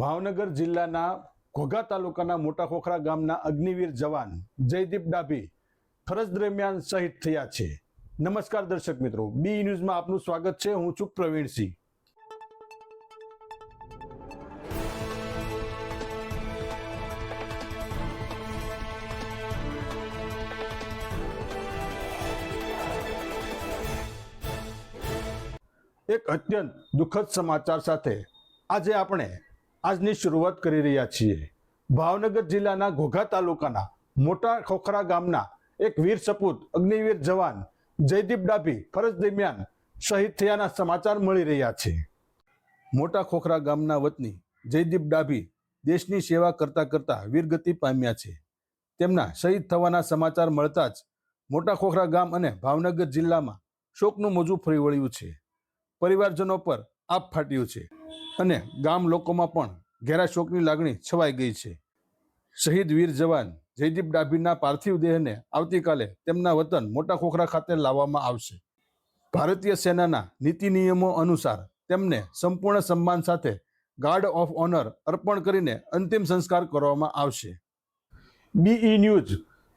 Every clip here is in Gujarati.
ભાવનગર જિલ્લાના ઘોઘા તાલુકાના મોટા ખોખરા ગામના અગ્નિવીર જવાન જયદીપ ડાભી ફરજ દરમિયાન શહીદ થયા છે. નમસ્કાર દર્શક મિત્રો બી ન્યૂઝમાં આપનું સ્વાગત છે. હું છું પ્રવીણસિંહ એક અત્યંત દુઃખદ સમાચાર સાથે આજે આપણે આજની શરૂઆત કરી રહ્યા છીએ. ભાવનગર જિલ્લાના ઘોઘા તાલુકાના મોટા ખોખરા ગામના એક વીર સપૂત, અગ્નિવીર જવાન, જયદીપ ડાભી, ફરજ દરમિયાન શહીદ થયાના સમાચાર મળી રહ્યા છે. મોટા ખોખરા ગામના વતની જયદીપ ડાભી દેશની સેવા કરતા કરતા વીરગતિ પામ્યા છે. તેમના શહીદ થવાના સમાચાર મળતા જ મોટા ખોખરા ગામ અને ભાવનગર જિલ્લામાં શોકનું મોજું ફરી વળ્યું છે. પરિવારજનો પર આપ ફાટ્યું છે અને ગામ લોકોમાં પણ ઘેરા શોકની લાગણી છવાઈ ગઈ છે. શહીદ વીર જવાન જયદીપ ડાભીના પાર્થિવ દેહને આવતીકાલે તેમના વતન મોટા ખોખરા ખાતે લાવવામાં આવશે. ભારતીય સેનાના નીતિ નિયમો અનુસાર તેમને સંપૂર્ણ સન્માન સાથે ગાર્ડ ઓફ ઓનર અર્પણ કરીને અંતિમ સંસ્કાર કરવામાં આવશે. બીઈ ન્યૂઝ,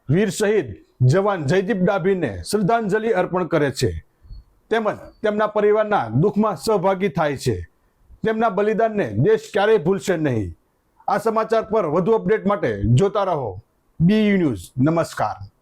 વીર શહીદ જવાન જયદીપ ડાભીને શ્રદ્ધાંજલિ અર્પણ કરે છે. તેમજ તેમના પરિવારના દુઃખમાં સહભાગી થાય છે. તેમના બલિદાનને દેશ ક્યારેય ભૂલશે નહીં. આ સમાચાર પર વધુ અપડેટ માટે જોતા રહો. B news. નમસ્કાર.